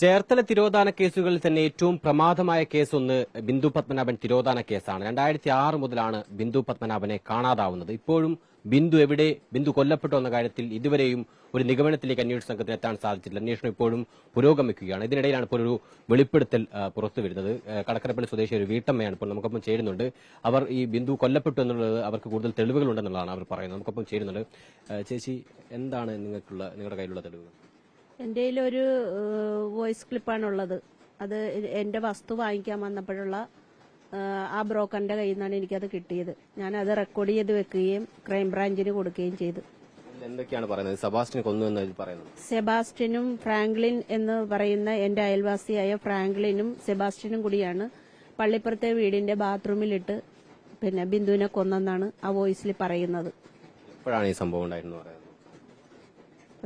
ചേർത്തല തിരോധാന കേസുകളിൽ തന്നെ ഏറ്റവും പ്രമാദമായ കേസ് ഒന്ന് ബിന്ദു പത്മനാഭൻ തിരോധാന കേസാണ്. രണ്ടായിരത്തി ആറ് മുതലാണ് ബിന്ദു പത്മനാഭനെ കാണാതാവുന്നത്. ഇപ്പോഴും ബിന്ദു എവിടെ ബിന്ദു കൊല്ലപ്പെട്ടു എന്ന കാര്യത്തിൽ ഇതുവരെയും ഒരു നിഗമനത്തിലേക്ക് അന്വേഷണ സംഘത്തിന് എത്താൻ സാധിച്ചിട്ടില്ല. അന്വേഷണം ഇപ്പോഴും പുരോഗമിക്കുകയാണ്. ഇതിനിടയിലാണ് ഇപ്പോൾ ഒരു വെളിപ്പെടുത്തൽ പുറത്തു വരുന്നത്. കടക്കരപ്പള്ളി സ്വദേശി ഒരു വീട്ടമ്മയാണ് ഇപ്പോൾ നമുക്കൊപ്പം ചേരുന്നുണ്ട്. അവർ ഈ ബിന്ദു കൊല്ലപ്പെട്ടു എന്നുള്ളത് അവർക്ക് കൂടുതൽ തെളിവുകളുണ്ടെന്നുള്ളതാണ് അവർ പറയുന്നത്. നമുക്കൊപ്പം ചേരുന്നുണ്ട്. ചേച്ചി എന്താണ് നിങ്ങൾക്കുള്ള നിങ്ങളുടെ കയ്യിലുള്ള തെളിവുകൾ? എന്റെ ഒരു വോയിസ് ക്ലിപ്പാണുള്ളത്. അത് എന്റെ വസ്തു വാങ്ങിക്കാൻ വന്നപ്പോഴുള്ള ആ ബ്രോക്കറിന്റെ കയ്യിൽ നിന്നാണ് എനിക്കത് കിട്ടിയത്. ഞാൻ അത് റെക്കോർഡ് ചെയ്ത് വെക്കുകയും ക്രൈംബ്രാഞ്ചിന് കൊടുക്കുകയും ചെയ്തു. എന്തൊക്കെയാണ് പറയുന്നത്? സെബാസ്റ്റിൻ കൊന്നു പറയുന്നത്. സെബാസ്റ്റ്യനും ഫ്രാങ്ക്ലിൻ എന്ന് പറയുന്ന എന്റെ അയൽവാസിയായ ഫ്രാങ്ക്ലിനും സെബാസ്റ്റിനും കൂടിയാണ് പള്ളിപ്പുറത്തെ വീടിന്റെ ബാത്റൂമിലിട്ട് പിന്നെ ബിന്ദുവിനെ കൊന്നെന്നാണ് ആ വോയിസിൽ പറയുന്നത്. എപ്പോഴാണ് ഈ സംഭവം ഉണ്ടായിരുന്നു പറയുന്നത്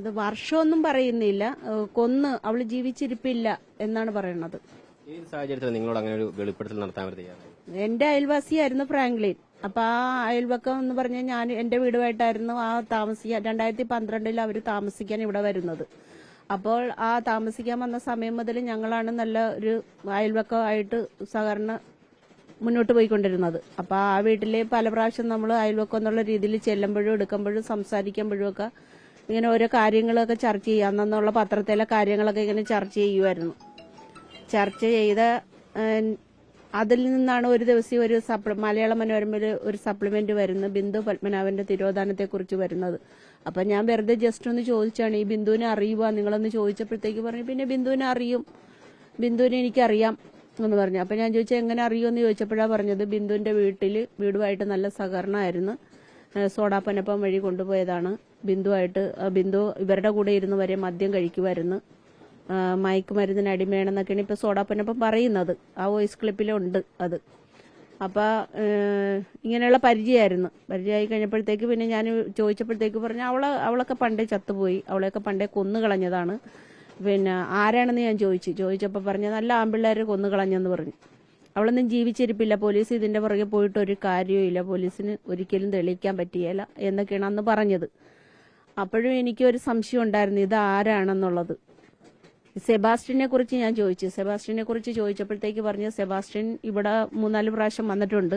അത് വർഷമൊന്നും പറയുന്നില്ല. കൊന്ന് അവൾ ജീവിച്ചിരിപ്പില്ല എന്നാണ് പറയുന്നത് ഏത് സാഹചര്യത്തിൽ നിങ്ങളോട് അങ്ങനെ ഒരു വെളിപ്പെടുത്തൽ നടത്താൻ എന്റെ അയൽവാസിയായിരുന്നു ഫ്രാങ്ക്ലിൻ. അപ്പൊ ആ അയൽവക്കം എന്ന് പറഞ്ഞാൽ ഞാൻ എന്റെ വീടുമായിട്ടായിരുന്നു ആ താമസിക്കാൻ രണ്ടായിരത്തി പന്ത്രണ്ടിൽ അവർ താമസിക്കാൻ ഇവിടെ വരുന്നത്. അപ്പോൾ ആ താമസിക്കാൻ വന്ന സമയം മുതൽ ഞങ്ങളാണ് നല്ല ഒരു അയൽവക്കമായിട്ട് സഹകരണ മുന്നോട്ട് പോയിക്കൊണ്ടിരുന്നത്. അപ്പൊ ആ വീട്ടിൽ പല പ്രാവശ്യം നമ്മൾ അയൽവക്കം എന്നുള്ള രീതിയിൽ ചെല്ലുമ്പോഴും എടുക്കുമ്പോഴും സംസാരിക്കുമ്പോഴും ഒക്കെ ഇങ്ങനെ ഓരോ കാര്യങ്ങളൊക്കെ ചർച്ച ചെയ്യാം അന്നുള്ള പത്രത്തിലെ കാര്യങ്ങളൊക്കെ ഇങ്ങനെ ചർച്ച ചെയ്യുമായിരുന്നു ചർച്ച ചെയ്ത അതിൽ നിന്നാണ് ഒരു ദിവസം ഒരു സപ്ല മലയാള മനോരമയിൽ ഒരു സപ്ലിമെന്റ് വരുന്നത്. ബിന്ദു പത്മനാഭന്റെ തിരോധാനത്തെ കുറിച്ച് വരുന്നത്. അപ്പൊ ഞാൻ വെറുതെ ജസ്റ്റ് ഒന്ന് ചോദിച്ചാണ് ഈ ബിന്ദുവിനെ അറിയുക നിങ്ങളൊന്ന് ചോദിച്ചപ്പോഴത്തേക്ക് പറഞ്ഞു പിന്നെ ബിന്ദുവിനെ അറിയും. ബിന്ദുവിനെ എനിക്കറിയാം. എന്ന് പറഞ്ഞു. അപ്പൊ ഞാൻ ചോദിച്ചാൽ എങ്ങനെ അറിയുമെന്ന് ചോദിച്ചപ്പോഴാണ് പറഞ്ഞത് ബിന്ദുവിന്റെ വീട്ടിൽ വീടുമായിട്ട് നല്ല സഹകരണമായിരുന്നു. സോഡാപ്പനപ്പം വഴി കൊണ്ടുപോയതാണ്. ബിന്ദുവായിട്ട് ബിന്ദു ഇവരുടെ കൂടെ ഇരുന്ന് വരെ മദ്യം കഴിക്കുമായിരുന്നു. മയക്ക് മരുന്നിന് അടിമയാണെന്നൊക്കെയാണ് ഇപ്പൊ സോഡാപ്പനപ്പം പറയുന്നത്. ആ വോയിസ് ക്ലിപ്പിലുണ്ട് അത്. അപ്പൊ ഏഹ്, ഇങ്ങനെയുള്ള പരിചയമായിരുന്നു പരിചയമായി കഴിഞ്ഞപ്പോഴത്തേക്ക് പിന്നെ ഞാൻ ചോദിച്ചപ്പോഴത്തേക്ക് പറഞ്ഞു അവളെ അവളൊക്കെ പണ്ടേ ചത്തുപോയി. അവളെയൊക്കെ പണ്ടേ കൊന്നു കളഞ്ഞതാണ്. പിന്നെ ആരാണെന്ന് ഞാൻ ചോദിച്ചു. ചോദിച്ചപ്പോൾ പറഞ്ഞു നല്ല ആമ്പിള്ളേരെ കൊന്നു കളഞ്ഞെന്ന് പറഞ്ഞു. അവളൊന്നും ജീവിച്ചിരിപ്പില്ല. പോലീസ് ഇതിന്റെ പുറകെ പോയിട്ട് ഒരു കാര്യവുമില്ല പോലീസിന് ഒരിക്കലും തെളിയിക്കാൻ പറ്റിയല്ല എന്നൊക്കെയാണ് അന്ന് പറഞ്ഞത്. അപ്പോഴും എനിക്ക് ഒരു സംശയം ഉണ്ടായിരുന്നു ഇത് ആരാണെന്നുള്ളത്. സെബാസ്റ്റ്യനെ കുറിച്ച് ഞാൻ ചോദിച്ചു. സെബാസ്റ്റ്യനെ കുറിച്ച് ചോദിച്ചപ്പോഴത്തേക്ക് പറഞ്ഞു സെബാസ്റ്റ്യൻ ഇവിടെ മൂന്നാൽ പ്രാവശ്യം വന്നിട്ടുണ്ട്.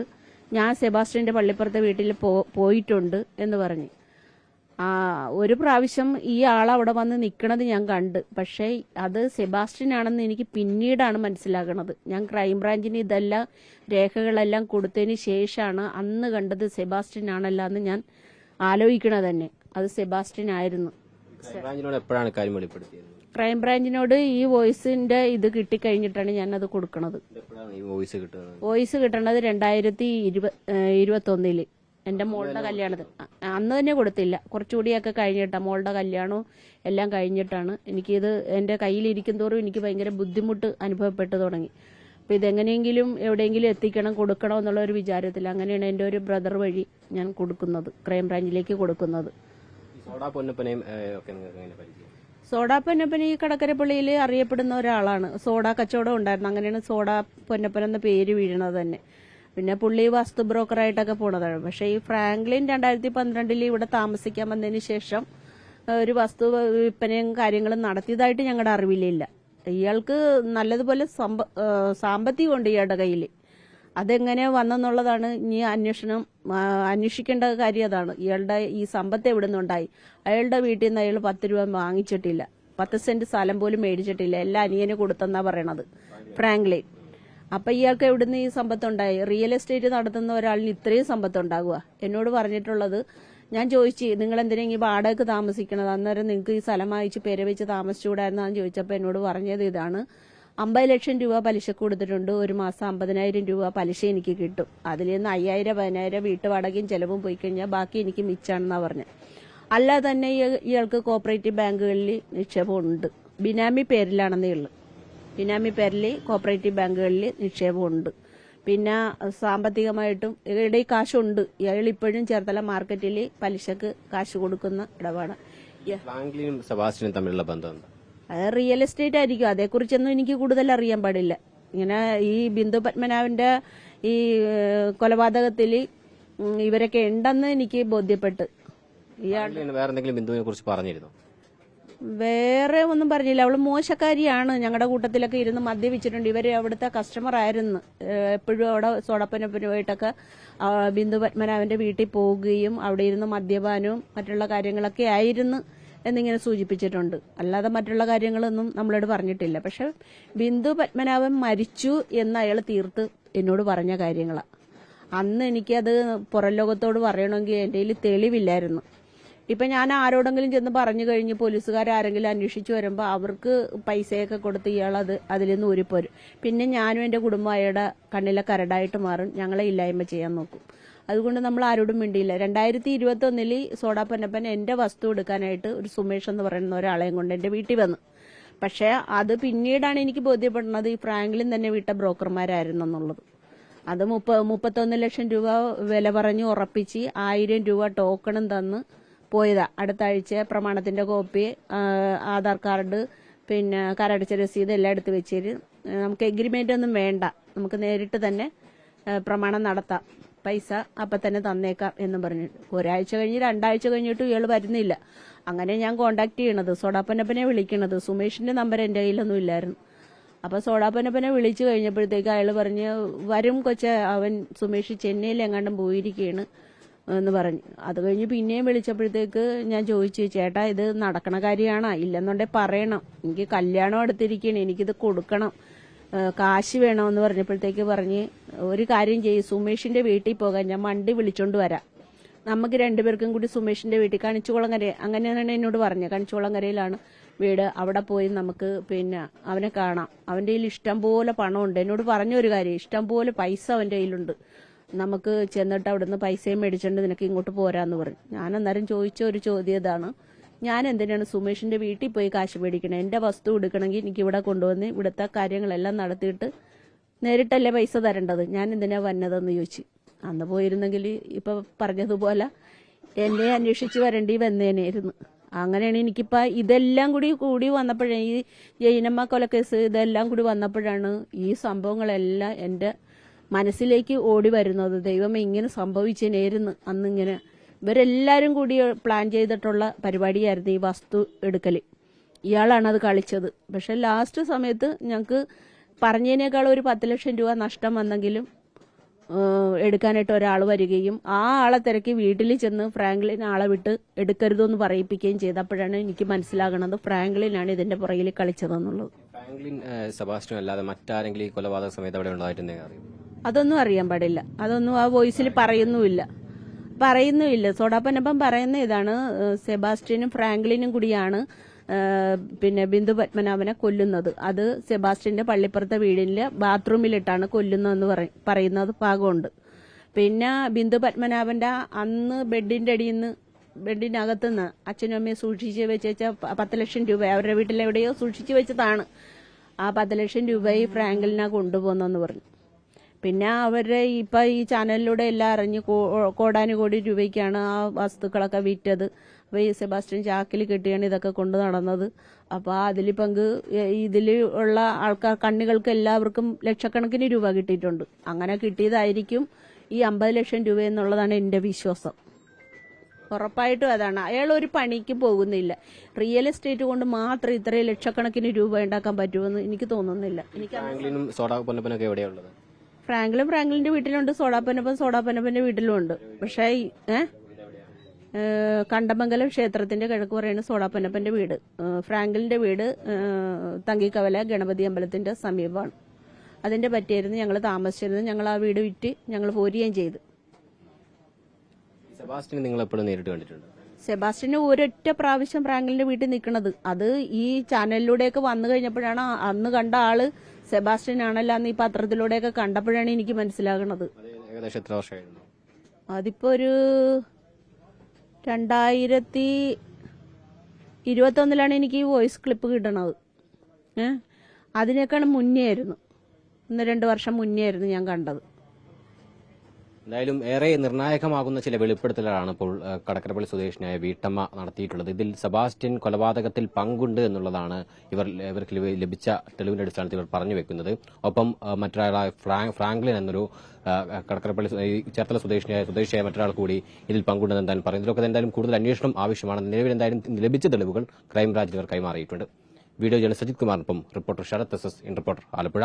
ഞാൻ സെബാസ്റ്റ്യന്റെ പള്ളിപ്പുറത്തെ വീട്ടിൽ പോയിട്ടുണ്ട് എന്ന് പറഞ്ഞു. ആ ഒരു പ്രാവശ്യം ഈ ആൾ അവിടെ വന്ന് നിൽക്കണത് ഞാൻ കണ്ട്. പക്ഷേ അത് സെബാസ്റ്റ്യൻ ആണെന്ന് എനിക്ക് പിന്നീടാണ് മനസ്സിലാകണത്. ഞാൻ ക്രൈംബ്രാഞ്ചിന് ഇതെല്ലാം രേഖകളെല്ലാം കൊടുത്തതിന് ശേഷമാണ് അന്ന് കണ്ടത് സെബാസ്റ്റ്യൻ ആണല്ലോ എന്ന് ഞാൻ ആലോചിക്കണത് തന്നെ. അത് സെബാസ്റ്റ്യൻ ആയിരുന്നു ക്രൈംബ്രാഞ്ചിനോട് എപ്പോഴാണ് വെളിപ്പെടുത്തിയത്? ക്രൈംബ്രാഞ്ചിനോട് ഈ വോയിസിന്റെ ഇത് കിട്ടിക്കഴിഞ്ഞിട്ടാണ് ഞാൻ അത് കൊടുക്കണത് വോയിസ് കിട്ടണത് രണ്ടായിരത്തി ഇരുപത്തൊന്നിൽ. എന്റെ മോളുടെ കല്യാണത്തിന്. അന്ന് തന്നെ കൊടുത്തില്ല. കുറച്ചുകൂടിയൊക്കെ കഴിഞ്ഞിട്ടാ. മോളുടെ കല്യാണവും എല്ലാം കഴിഞ്ഞിട്ടാണ്. എനിക്കിത് എന്റെ കയ്യിലിരിക്കും തോറും എനിക്ക് ഭയങ്കര ബുദ്ധിമുട്ട് അനുഭവപ്പെട്ടു തുടങ്ങി. അപ്പൊ ഇതെങ്ങനെയെങ്കിലും എവിടെയെങ്കിലും എത്തിക്കണം കൊടുക്കണം എന്നുള്ള ഒരു വിചാരത്തിൽ അങ്ങനെയാണ് എന്റെ ഒരു ബ്രദർ വഴി ഞാൻ കൊടുക്കുന്നത്. ക്രൈംബ്രാഞ്ചിലേക്ക് കൊടുക്കുന്നത്. സോഡാ പൊന്നപ്പനെയും ഒക്കെ സോഡാ പൊന്നപ്പൻ ഈ കടക്കരപ്പള്ളിയിൽ അറിയപ്പെടുന്ന ഒരാളാണ്. സോഡാ കച്ചവടം ഉണ്ടായിരുന്നു. അങ്ങനെയാണ് സോഡാ പൊന്നപ്പൻ എന്ന പേര് വീഴുന്നത് തന്നെ. പിന്നെ പുള്ളി വസ്തു ബ്രോക്കറായിട്ടൊക്കെ പോണതാണ്. പക്ഷേ ഈ ഫ്രാങ്ക്ലിൻ രണ്ടായിരത്തി പന്ത്രണ്ടിൽ ഇവിടെ താമസിക്കാൻ വന്നതിന് ശേഷം ഒരു വസ്തു വിൽപ്പനയും കാര്യങ്ങളും നടത്തിയതായിട്ട് ഞങ്ങളുടെ അറിവിലില്ല. ഇയാൾക്ക് നല്ലതുപോലെ സാമ്പത്തികമുണ്ട് ഇയാളുടെ കയ്യിൽ അതെങ്ങനെ വന്നെന്നുള്ളതാണ് ഇനി അന്വേഷണം അന്വേഷിക്കേണ്ട കാര്യം അതാണ്. ഇയാളുടെ ഈ സമ്പത്ത് എവിടെ നിന്നുണ്ടായി അയാളുടെ വീട്ടിൽ നിന്ന് അയാൾ പത്ത് രൂപ വാങ്ങിച്ചിട്ടില്ല. പത്ത് സെന്റ് സ്ഥലം പോലും മേടിച്ചിട്ടില്ല. എല്ലാം അനിയന് കൊടുത്തെന്നാ പറയണത്. ഫ്രാങ്ക്ലിൻ അപ്പൊ ഇയാൾക്ക് എവിടുന്ന് ഈ സമ്പത്തുണ്ടായി? റിയൽ എസ്റ്റേറ്റ് നടത്തുന്ന ഒരാളിന് ഇത്രയും സമ്പത്ത് ഉണ്ടാകുക എന്നോട് പറഞ്ഞിട്ടുള്ളത് ഞാൻ ചോദിച്ചു നിങ്ങൾ എന്തിനാ ഈ വാടകക്ക് താമസിക്കണത്? അന്നേരം നിങ്ങൾക്ക് ഈ സ്ഥലം വായിച്ച് പേര് വെച്ച് ചോദിച്ചപ്പോ എന്നോട് പറഞ്ഞത് ഇതാണ്. അമ്പത് ലക്ഷം രൂപ പലിശ കൊടുത്തിട്ടുണ്ട്. ഒരു മാസം അമ്പതിനായിരം രൂപ പലിശ എനിക്ക് കിട്ടും. അതിൽ നിന്ന് അയ്യായിരം പതിനായിരം വീട്ടുവാടകയും ചെലവും പോയി കഴിഞ്ഞാൽ ബാക്കി എനിക്ക് മിച്ചാണെന്നാ പറഞ്ഞത് അല്ലാതെ തന്നെ ഇയ- ഇയാൾക്ക് കോപ്പറേറ്റീവ് ബാങ്കുകളിൽ നിക്ഷേപമുണ്ട്. ബിനാമി പേരിലാണെന്നേ ഉള്ളു. ബിനാമി പേരിൽ കോപ്പറേറ്റീവ് ബാങ്കുകളിൽ നിക്ഷേപമുണ്ട്. പിന്നെ സാമ്പത്തികമായിട്ടും ഇയാളുടെ കാശുണ്ട്. ഇയാൾ ഇപ്പോഴും ചേർത്തല മാർക്കറ്റിൽ പലിശക്ക് കാശ് കൊടുക്കുന്ന ഇടപാട്. ബാങ്കിലും സെബാസ്റ്റിനും തമ്മിലുള്ള ബന്ധം അത് റിയൽ എസ്റ്റേറ്റ് ആയിരിക്കും. അതേക്കുറിച്ചൊന്നും എനിക്ക് കൂടുതൽ അറിയാൻ പാടില്ല. ഇങ്ങനെ ഈ ബിന്ദു പത്മനാഭന്റെ ഈ കൊലപാതകത്തിൽ ഇവരൊക്കെ ഉണ്ടെന്ന് എനിക്ക് ബോധ്യപ്പെട്ട്. വേറെ എന്തെങ്കിലും ബിന്ദുവിനെ കുറിച്ച് പറഞ്ഞിരുന്നോ? വേറെ ഒന്നും പറഞ്ഞില്ല. അവൾ മോശക്കാരിയാണ്. ഞങ്ങളുടെ കൂട്ടത്തിലൊക്കെ ഇരുന്ന് മദ്യപിച്ചിട്ടുണ്ട്. ഇവർ അവിടുത്തെ കസ്റ്റമർ ആയിരുന്നു. എപ്പോഴും അവിടെ സോടപ്പനപ്പനുമായിട്ടൊക്കെ ബിന്ദു പത്മനാഭന്റെ വീട്ടിൽ പോവുകയും അവിടെ ഇരുന്ന് മദ്യപാനവും മറ്റുള്ള കാര്യങ്ങളൊക്കെ ആയിരുന്നു. എന്നിങ്ങനെ സൂചിപ്പിച്ചിട്ടുണ്ട്. അല്ലാതെ മറ്റുള്ള കാര്യങ്ങളൊന്നും നമ്മളോട് പറഞ്ഞിട്ടില്ല. പക്ഷെ ബിന്ദു പത്മനാഭൻ മരിച്ചു എന്ന് അയാൾ തീർത്ത് എന്നോട് പറഞ്ഞ കാര്യങ്ങളാണ് അന്ന് എനിക്കത് പുറം ലോകത്തോട് പറയണമെങ്കിൽ എന്റെ കയ്യിൽ തെളിവില്ലായിരുന്നു. ഇപ്പം ഞാൻ ആരോടെങ്കിലും ചെന്ന് പറഞ്ഞു കഴിഞ്ഞ് പോലീസുകാർ ആരെങ്കിലും അന്വേഷിച്ചു വരുമ്പോൾ അവർക്ക് പൈസയൊക്കെ കൊടുത്ത് ഇയാൾ അത് അതിൽ നിന്ന് ഊരിപ്പോരും. പിന്നെ ഞാനും എന്റെ കുടുംബം അയാളുടെ കണ്ണിലെ കരടായിട്ട് മാറും. ഞങ്ങളെ ഇല്ലായ്മ ചെയ്യാൻ നോക്കും. അതുകൊണ്ട് നമ്മൾ ആരോടും മിണ്ടിയില്ല. രണ്ടായിരത്തി ഇരുപത്തി ഒന്നിൽ സോഡാപ്പന്നപ്പൻ എന്റെ വസ്തു എടുക്കാനായിട്ട് ഒരു സുമേഷ് എന്ന് പറയുന്ന ഒരാളെയും കൊണ്ട് എന്റെ വീട്ടിൽ വന്നു. പക്ഷേ അത് പിന്നീടാണ് എനിക്ക് ബോധ്യപ്പെടുന്നത് ഈ ഫ്രാങ്ക്ലിൻ തന്നെ വിട്ട ബ്രോക്കർമാരായിരുന്നു എന്നുള്ളത്. അത് മുപ്പ മുപ്പത്തൊന്ന് ലക്ഷം രൂപ വില പറഞ്ഞ് ഉറപ്പിച്ച് ആയിരം രൂപ ടോക്കണും തന്ന് പോയതാ. അടുത്ത ആഴ്ച പ്രമാണത്തിന്റെ കോപ്പി ആധാർ കാർഡ് പിന്നെ കരടച്ച രസീത് എല്ലാം എടുത്ത് വെച്ചിട്ട് നമുക്ക് എഗ്രിമെന്റ് ഒന്നും വേണ്ട. നമുക്ക് നേരിട്ട് തന്നെ പ്രമാണം നടത്താം. പൈസ അപ്പം തന്നെ തന്നേക്കാം എന്നും പറഞ്ഞു. ഒരാഴ്ച കഴിഞ്ഞ് രണ്ടാഴ്ച കഴിഞ്ഞിട്ട് ഇയാൾ വരുന്നില്ല. അങ്ങനെ ഞാൻ കോണ്ടാക്ട് ചെയ്യണത് സോഡാപ്പനപ്പനെ വിളിക്കണത്. സുമേഷിന്റെ നമ്പർ എന്റെ കയ്യിലൊന്നും ഇല്ലായിരുന്നു. അപ്പൊ സോഡാപ്പനപ്പനെ വിളിച്ചു കഴിഞ്ഞപ്പോഴത്തേക്ക് അയാൾ പറഞ്ഞ് വരും കൊച്ച അവൻ സുമേഷ് ചെന്നൈയിൽ എങ്ങാണ്ടും പോയിരിക്കുകയാണ് എന്ന് പറഞ്ഞു. അത് കഴിഞ്ഞ് പിന്നെയും വിളിച്ചപ്പോഴത്തേക്ക് ഞാൻ ചോദിച്ചു ചേട്ടാ ഇത് നടക്കണ കാര്യമാണോ? ഇല്ലെന്നുണ്ടെ പറയണം. എനിക്ക് കല്യാണം അടുത്തിരിക്കണം എനിക്കിത് കൊടുക്കണം. കാശ് വേണമെന്ന് പറഞ്ഞപ്പോഴത്തേക്ക് പറഞ്ഞ് ഒരു കാര്യം ചെയ്യും സുമേഷിന്റെ വീട്ടിൽ പോകാൻ ഞാൻ വണ്ടി വിളിച്ചോണ്ട് വരാം. നമുക്ക് രണ്ടുപേർക്കും കൂടി സുമേഷിന്റെ വീട്ടിൽ കണിച്ചുകുളങ്ങര അങ്ങനെയാണ് എന്നോട് പറഞ്ഞത്. കണിച്ചുകുളങ്ങരയിലാണ് വീട്. അവിടെ പോയി നമുക്ക് പിന്നെ അവനെ കാണാം. അവന്റെ കയ്യിൽ ഇഷ്ടം പോലെ പണമുണ്ട്. എന്നോട് പറഞ്ഞ ഒരു കാര്യം ഇഷ്ടം പോലെ പൈസ അവന്റെ കയ്യിലുണ്ട്. നമുക്ക് ചെന്നിട്ട് അവിടുന്ന് പൈസയും മേടിച്ചോണ്ട് നിനക്ക് ഇങ്ങോട്ട് പോരാന്ന് പറഞ്ഞു. ഞാൻ അന്നേരം ചോദിച്ച ഒരു ചോദ്യം ഇതാണ്. ഞാൻ എന്തിനാണ് സുമേഷിന്റെ വീട്ടിൽ പോയി കാശ് മേടിക്കണേ? എന്റെ വസ്തു എടുക്കണമെങ്കിൽ എനിക്ക് ഇവിടെ കൊണ്ടുവന്ന് ഇവിടുത്തെ കാര്യങ്ങളെല്ലാം നടത്തിയിട്ട് നേരിട്ടല്ലേ പൈസ തരേണ്ടത്? ഞാൻ എന്തിനാ വന്നതെന്ന് ചോദിച്ചു. അന്ന് പോയിരുന്നെങ്കിൽ ഇപ്പൊ പറഞ്ഞതുപോലെ എന്നെ അന്വേഷിച്ച് വരേണ്ടി വന്നേനായിരുന്നു. അങ്ങനെയാണ് എനിക്കിപ്പോൾ ഇതെല്ലാം കൂടി കൂടി വന്നപ്പോഴേ ഈ ജൈനമ്മ കൊലക്കേസ് ഇതെല്ലാം കൂടി വന്നപ്പോഴാണ് ഈ സംഭവങ്ങളെല്ലാം എന്റെ മനസ്സിലേക്ക് ഓടി വരുന്നത്. ദൈവം ഇങ്ങനെ സംഭവിച്ചേനായിരുന്നു അന്നിങ്ങനെ ഇവരെല്ലാരും കൂടി പ്ലാൻ ചെയ്തിട്ടുള്ള പരിപാടിയായിരുന്നു ഈ വസ്തു എടുക്കൽ ഇയാളാണ് അത് കളിച്ചത്. പക്ഷെ ലാസ്റ്റ് സമയത്ത് ഞങ്ങൾക്ക് പറഞ്ഞതിനേക്കാൾ ഒരു പത്ത് ലക്ഷം രൂപ നഷ്ടം വന്നെങ്കിലും എടുക്കാനായിട്ട് ഒരാൾ വരികയും ആ ആളെ തിരക്കി വീട്ടിൽ ചെന്ന് ഫ്രാങ്ക്ലിൻ ആളെ വിട്ട് എടുക്കരുതെന്ന് പറയിപ്പിക്കുകയും ചെയ്തപ്പോഴാണ് എനിക്ക് മനസ്സിലാകുന്നത് ഫ്രാങ്ക്ലിനാണ് ഇതിന്റെ പുറകിൽ കളിച്ചതെന്നുള്ളത്. ഫ്രാങ്ക്ലിൻ സെബാസ്റ്റ്യൻ അല്ലാതെ മറ്റാരെങ്കിലും ഈ കൊലപാതക സമയത്ത് അവിടെ ഉണ്ടായിട്ടുണ്ടെങ്കിൽ അതൊന്നും അറിയാൻ പാടില്ല. അതൊന്നും ആ വോയിസിൽ പറയുന്നുമില്ല. പറയുന്നുമില്ല. സോഡാപ്പനപ്പം പറയുന്ന ഇതാണ് സെബാസ്റ്റ്യനും ഫ്രാങ്ക്ലിനും കൂടിയാണ് പിന്നെ ബിന്ദു പത്മനാഭനെ കൊല്ലുന്നത്. അത് സെബാസ്റ്റ്യന്റെ പള്ളിപ്പുറത്തെ വീടിന്റെ ബാത്റൂമിലിട്ടാണ് കൊല്ലുന്നതെന്ന് പറ- പറയുന്നത് ഭാഗമുണ്ട്. പിന്നെ ബിന്ദു പത്മനാഭന്റെ അന്ന് ബെഡിന്റെ അടിയിൽ നിന്ന് ബെഡിന്റെ നിന്ന് അച്ഛനും അമ്മയും സൂക്ഷിച്ച് വെച്ച പത്ത് ലക്ഷം രൂപ അവരുടെ വീട്ടിലെവിടെയോ സൂക്ഷിച്ച് വെച്ചതാണ്. ആ പത്ത് ലക്ഷം രൂപ ഈ ഫ്രാങ്കലിനാ കൊണ്ടുപോകുന്നെന്ന് പറഞ്ഞു. പിന്നെ അവരുടെ ഇപ്പൊ ഈ ചാനലിലൂടെ എല്ലാം അറിഞ്ഞ് കോടാനുകോടി രൂപയ്ക്കാണ് ആ വസ്തുക്കളൊക്കെ വിറ്റത്. അപ്പോൾ ഈ സെബാസ്റ്റ്യൻ ചാക്കിൽ കെട്ടിയാണ് ഇതൊക്കെ കൊണ്ടു നടന്നത്. അപ്പോൾ അതിൽ പങ്ക് ഇതിൽ ഉള്ള ആൾക്കാർ കണ്ണികൾക്ക് എല്ലാവർക്കും ലക്ഷക്കണക്കിന് രൂപ കിട്ടിയിട്ടുണ്ട്. അങ്ങനെ കിട്ടിയതായിരിക്കും ഈ അമ്പത് ലക്ഷം രൂപ എന്നുള്ളതാണ് എന്റെ വിശ്വാസം. ഉറപ്പായിട്ടും അതാണ്. അയാൾ ഒരു പണിക്ക് പോകുന്നില്ല. റിയൽ എസ്റ്റേറ്റ് കൊണ്ട് മാത്രം ഇത്രയും ലക്ഷക്കണക്കിന് രൂപ ഉണ്ടാക്കാൻ പറ്റുമെന്ന് എനിക്ക് തോന്നുന്നില്ല. എനിക്ക് ഫ്രാങ്ക്ലിനും ഫ്രാങ്കിലിന്റെ വീട്ടിലുണ്ട് സോഡാപ്പനപ്പൻ സോഡാപ്പനപ്പന്റെ വീട്ടിലുമുണ്ട് പക്ഷേ ഏഹ് കണ്ടമംഗലം ക്ഷേത്രത്തിന്റെ കിഴക്ക് പറയുന്ന സോഡാപ്പനപ്പന്റെ വീട്. ഫ്രാങ്കിലിന്റെ വീട് തങ്കിക്കവല ഗണപതി അമ്പലത്തിന്റെ സമീപമാണ്. അതിന്റെ പറ്റിയായിരുന്നു ഞങ്ങൾ താമസിച്ചിരുന്നത്. ഞങ്ങൾ ആ വീട് വിറ്റ് ഞങ്ങൾ പോരുകയും ചെയ്തു. നിങ്ങൾ എപ്പോഴും നേരിട്ട് കണ്ടിട്ടുണ്ട്? സെബാസ്റ്റ്യന് ഒരൊറ്റ പ്രാവശ്യം ഫ്രാങ്കലിന്റെ വീട്ടിൽ നിൽക്കുന്നത് അത് ഈ ചാനലിലൂടെയൊക്കെ വന്നു കഴിഞ്ഞപ്പോഴാണ് അന്ന് കണ്ട ആൾ സെബാസ്റ്റ്യൻ ആണല്ലോ അന്ന് ഈ പത്രത്തിലൂടെയൊക്കെ കണ്ടപ്പോഴാണ് എനിക്ക് മനസ്സിലാകുന്നത്. ഏകദേശം എത്ര വർഷമായിരുന്നു? അതിപ്പോ ഒരു രണ്ടായിരത്തി ഇരുപത്തൊന്നിലാണ് എനിക്ക് ഈ വോയിസ് ക്ലിപ്പ് കിട്ടണത്. ഏഹ് അതിനേക്കാൾ മുന്നേ ആയിരുന്നു. ഒന്ന് രണ്ട് വർഷം മുന്നേ ആയിരുന്നു ഞാൻ കണ്ടത്. എന്തായാലും ഏറെ നിർണായകമാകുന്ന ചില വെളിപ്പെടുത്തലുകളാണ് ഇപ്പോൾ കടക്കരപ്പള്ളി സ്വദേശിനിയായ വീട്ടമ്മ നടത്തിയിട്ടുള്ളത്. ഇതിൽ സെബാസ്റ്റ്യൻ കൊലപാതകത്തിൽ പങ്കുണ്ട് എന്നുള്ളതാണ് ഇവർ ഇവർക്ക് ലഭിച്ച തെളിവിന്റെ അടിസ്ഥാനത്തിൽ ഇവർ പറഞ്ഞു വെക്കുന്നത്. ഒപ്പം മറ്റൊരാളായ ഫ്രാങ്ക്ലിൻ എന്നൊരു കടക്കരപ്പള്ളി ചേർത്തല സ്വദേശിനിയായ സ്വദേശിയായ മറ്റൊരാൾ കൂടി ഇതിൽ പങ്കുണ്ടെന്ന് എന്തായാലും പറയുന്നു ഇതിലൊക്കെ എന്തായാലും കൂടുതൽ അന്വേഷണം ആവശ്യമാണ് നിലവിൽ എന്തായാലും ലഭിച്ച തെളിവുകൾ ക്രൈംബ്രാഞ്ചിൽ ഇവർ കൈമാറിയിട്ടുണ്ട്. Video journal Sajith കുമാറിനൊപ്പം reporter Sarath S S in reporter Alappuzha.